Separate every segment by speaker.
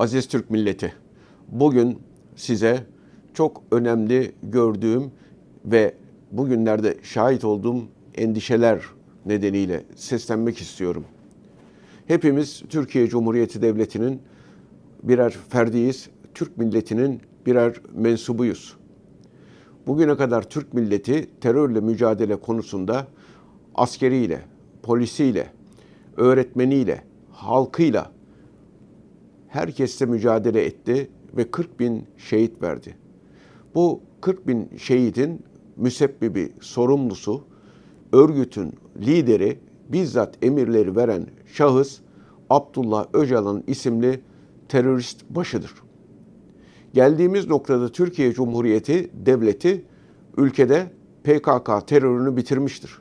Speaker 1: Aziz Türk milleti, bugün size çok önemli gördüğüm ve bugünlerde şahit olduğum endişeler nedeniyle seslenmek istiyorum. Hepimiz Türkiye Cumhuriyeti Devleti'nin birer ferdiyiz, Türk milletinin birer mensubuyuz. Bugüne kadar Türk milleti terörle mücadele konusunda askeriyle, polisiyle, öğretmeniyle, halkıyla herkesle mücadele etti ve 40 bin şehit verdi. Bu 40 bin şehidin müsebbibi, sorumlusu, örgütün lideri, bizzat emirleri veren şahıs Abdullah Öcalan isimli terörist başıdır. Geldiğimiz noktada Türkiye Cumhuriyeti devleti ülkede PKK terörünü bitirmiştir.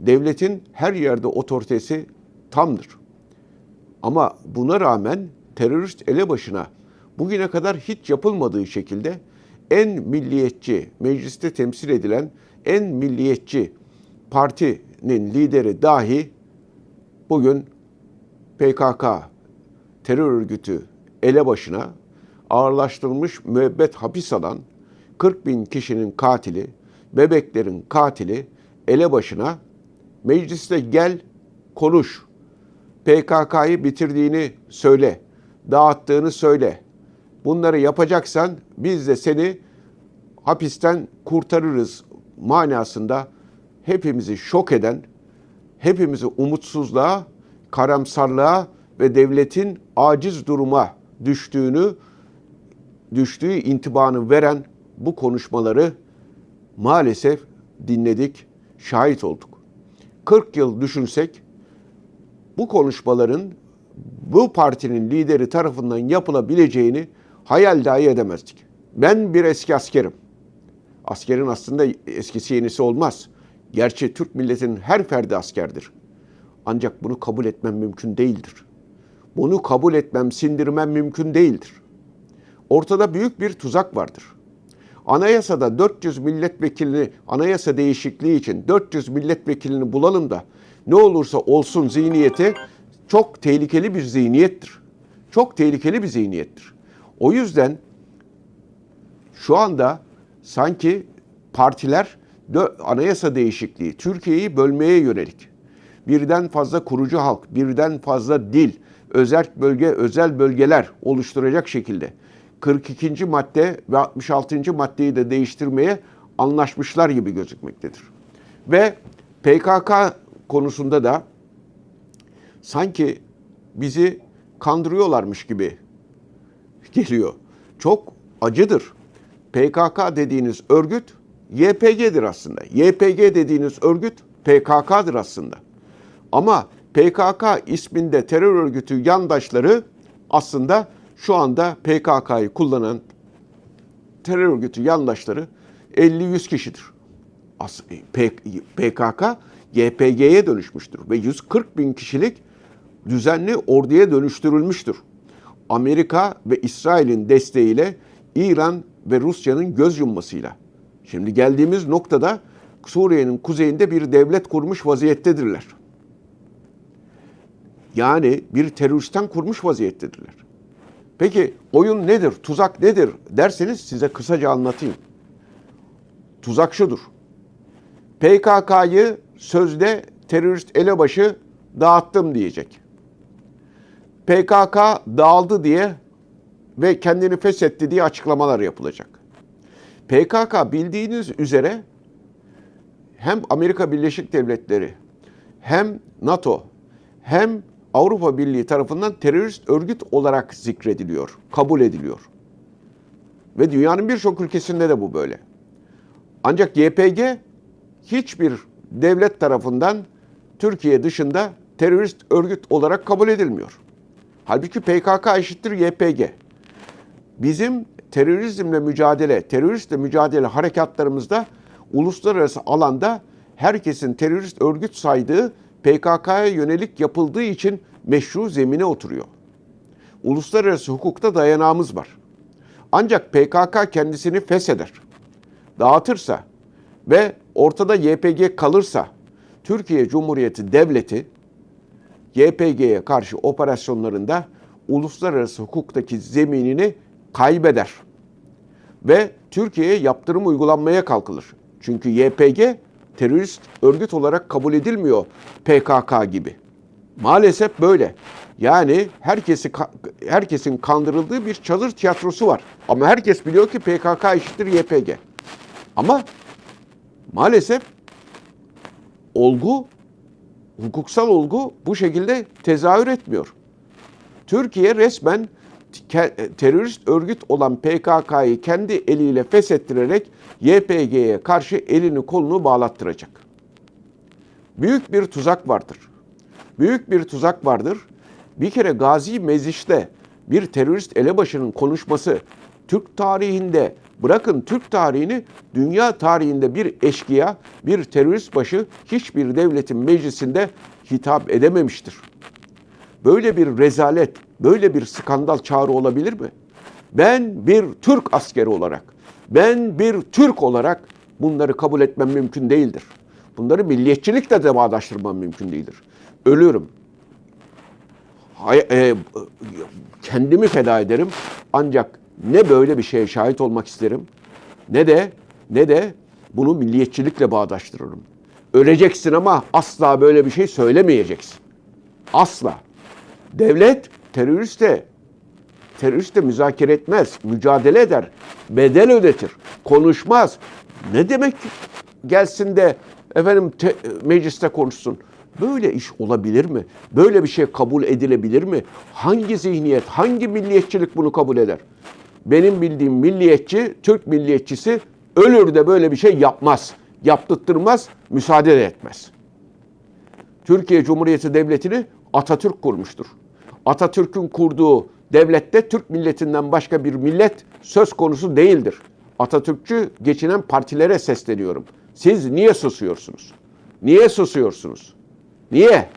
Speaker 1: Devletin her yerde otoritesi tamdır. Ama buna rağmen terörist elebaşına bugüne kadar hiç yapılmadığı şekilde en milliyetçi, mecliste temsil edilen en milliyetçi partinin lideri dahi bugün PKK terör örgütü elebaşına ağırlaştırılmış müebbet hapis alan 40 bin kişinin katili, bebeklerin katili elebaşına mecliste gel konuş, PKK'yı bitirdiğini söyle, dağıttığını söyle. Bunları yapacaksan biz de seni hapisten kurtarırız manasında hepimizi şok eden, hepimizi umutsuzluğa, karamsarlığa ve devletin aciz duruma düştüğünü, düştüğü intibanı veren bu konuşmaları maalesef dinledik, şahit olduk. 40 yıl düşünsek bu konuşmaların bu partinin lideri tarafından yapılabileceğini hayal dahi edemezdik. Ben bir eski askerim. Askerin aslında eskisi yenisi olmaz. Gerçi Türk milletinin her ferdi askerdir. Ancak bunu kabul etmem mümkün değildir. Bunu kabul etmem, sindirmem mümkün değildir. Ortada büyük bir tuzak vardır. Anayasada 400 milletvekilini, anayasa değişikliği için 400 milletvekilini bulalım da ne olursa olsun zihniyeti çok tehlikeli bir zihniyettir. Çok tehlikeli bir zihniyettir. O yüzden şu anda sanki partiler anayasa değişikliği Türkiye'yi bölmeye yönelik. Birden fazla kurucu halk, birden fazla dil, özel bölge, özel bölgeler oluşturacak şekilde 42. madde ve 66. maddeyi de değiştirmeye anlaşmışlar gibi gözükmektedir. Ve PKK konusunda da sanki bizi kandırıyorlarmış gibi geliyor. Çok acıdır. PKK dediğiniz örgüt YPG'dir aslında. YPG dediğiniz örgüt PKK'dır aslında. Ama PKK isminde terör örgütü yandaşları aslında şu anda PKK'yı kullanan terör örgütü yandaşları 50-100 kişidir. PKK YPG'ye dönüşmüştür ve 140 bin kişilik düzenli orduya dönüştürülmüştür. Amerika ve İsrail'in desteğiyle İran ve Rusya'nın göz yummasıyla. Şimdi geldiğimiz noktada Suriye'nin kuzeyinde bir devlet kurmuş vaziyettedirler. Yani bir teröristten kurmuş vaziyettedirler. Peki oyun nedir, tuzak nedir derseniz size kısaca anlatayım. Tuzak şudur. PKK'yı sözde terörist elebaşı dağıttım diyecek. PKK dağıldı diye ve kendini feshetti diye açıklamalar yapılacak. PKK bildiğiniz üzere hem Amerika Birleşik Devletleri hem NATO hem Avrupa Birliği tarafından terörist örgüt olarak zikrediliyor, kabul ediliyor. Ve dünyanın birçok ülkesinde de bu böyle. Ancak YPG hiçbir devlet tarafından Türkiye dışında terörist örgüt olarak kabul edilmiyor. Halbuki PKK eşittir YPG. Bizim terörizmle mücadele, teröristle mücadele harekatlarımızda uluslararası alanda herkesin terörist örgüt saydığı PKK'ya yönelik yapıldığı için meşru zemine oturuyor. Uluslararası hukukta dayanağımız var. Ancak PKK kendisini fesheder, dağıtırsa ve ortada YPG kalırsa Türkiye Cumhuriyeti Devleti YPG'ye karşı operasyonlarında uluslararası hukuktaki zeminini kaybeder. Ve Türkiye'ye yaptırım uygulanmaya kalkılır. Çünkü YPG terörist örgüt olarak kabul edilmiyor PKK gibi. Maalesef böyle. Yani herkesi herkesin kandırıldığı bir çadır tiyatrosu var. Ama herkes biliyor ki PKK eşittir YPG. Ama maalesef olgu, hukuksal olgu bu şekilde tezahür etmiyor. Türkiye resmen ke- terörist örgüt olan PKK'yı kendi eliyle feshettirerek YPG'ye karşı elini kolunu bağlattıracak. Büyük bir tuzak vardır. Büyük bir tuzak vardır. Bir kere Gazi Meziş'te bir terörist elebaşının konuşması Türk tarihinde bırakın Türk tarihini dünya tarihinde bir eşkıya, bir terörist başı hiçbir devletin meclisinde hitap edememiştir. Böyle bir rezalet, böyle bir skandal çağrı olabilir mi? Ben bir Türk askeri olarak, ben bir Türk olarak bunları kabul etmem mümkün değildir. Bunları milliyetçilikle de bağdaştırmam mümkün değildir. Ölürüm. Hay, e, kendimi feda ederim. Ancak ne böyle bir şeye şahit olmak isterim ne de ne de bunu milliyetçilikle bağdaştırırım. Öleceksin ama asla böyle bir şey söylemeyeceksin. Asla. Devlet teröriste teröriste müzakere etmez, mücadele eder, bedel ödetir, konuşmaz. Ne demek gelsin de efendim te, mecliste konuşsun? Böyle iş olabilir mi? Böyle bir şey kabul edilebilir mi? Hangi zihniyet, hangi milliyetçilik bunu kabul eder? Benim bildiğim milliyetçi, Türk milliyetçisi ölür de böyle bir şey yapmaz. Yaptırtmaz, müsaade de etmez. Türkiye Cumhuriyeti Devleti'ni Atatürk kurmuştur. Atatürk'ün kurduğu devlette Türk milletinden başka bir millet söz konusu değildir. Atatürkçü geçinen partilere sesleniyorum. Siz niye susuyorsunuz? Niye susuyorsunuz? Niye?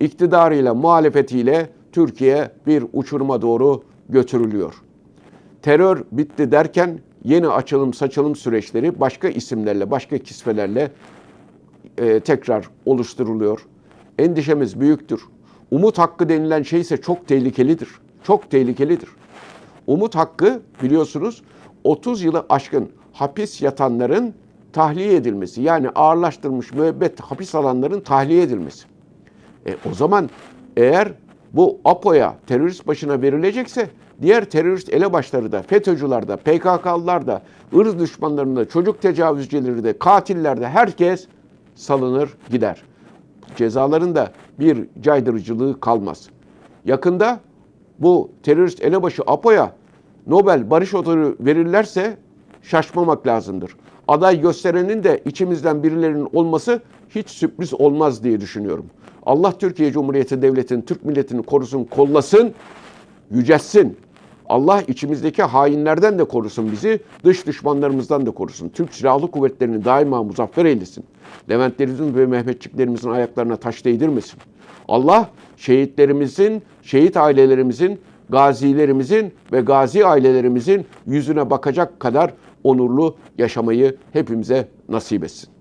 Speaker 1: İktidarıyla, muhalefetiyle Türkiye bir uçuruma doğru götürülüyor. Terör bitti derken yeni açılım saçılım süreçleri başka isimlerle, başka kisvelerle e, tekrar oluşturuluyor. Endişemiz büyüktür. Umut hakkı denilen şey ise çok tehlikelidir. Çok tehlikelidir. Umut hakkı biliyorsunuz 30 yılı aşkın hapis yatanların tahliye edilmesi. Yani ağırlaştırılmış müebbet hapis alanların tahliye edilmesi. E, o zaman eğer bu APO'ya terörist başına verilecekse diğer terörist elebaşları da, FETÖ'cüler de, PKK'lılar da, ırz düşmanlarında, da, çocuk tecavüzcüleri de, katiller de herkes salınır gider. Cezaların da bir caydırıcılığı kalmaz. Yakında bu terörist elebaşı APO'ya Nobel Barış Ödülü verirlerse şaşmamak lazımdır. Aday gösterenin de içimizden birilerinin olması hiç sürpriz olmaz diye düşünüyorum. Allah Türkiye Cumhuriyeti Devleti'nin, Türk milletini korusun, kollasın, yüceltsin. Allah içimizdeki hainlerden de korusun bizi, dış düşmanlarımızdan da korusun. Türk Silahlı Kuvvetleri'ni daima muzaffer eylesin. Leventlerimizin ve Mehmetçiklerimizin ayaklarına taş değdirmesin. Allah şehitlerimizin, şehit ailelerimizin, gazilerimizin ve gazi ailelerimizin yüzüne bakacak kadar onurlu yaşamayı hepimize nasip etsin.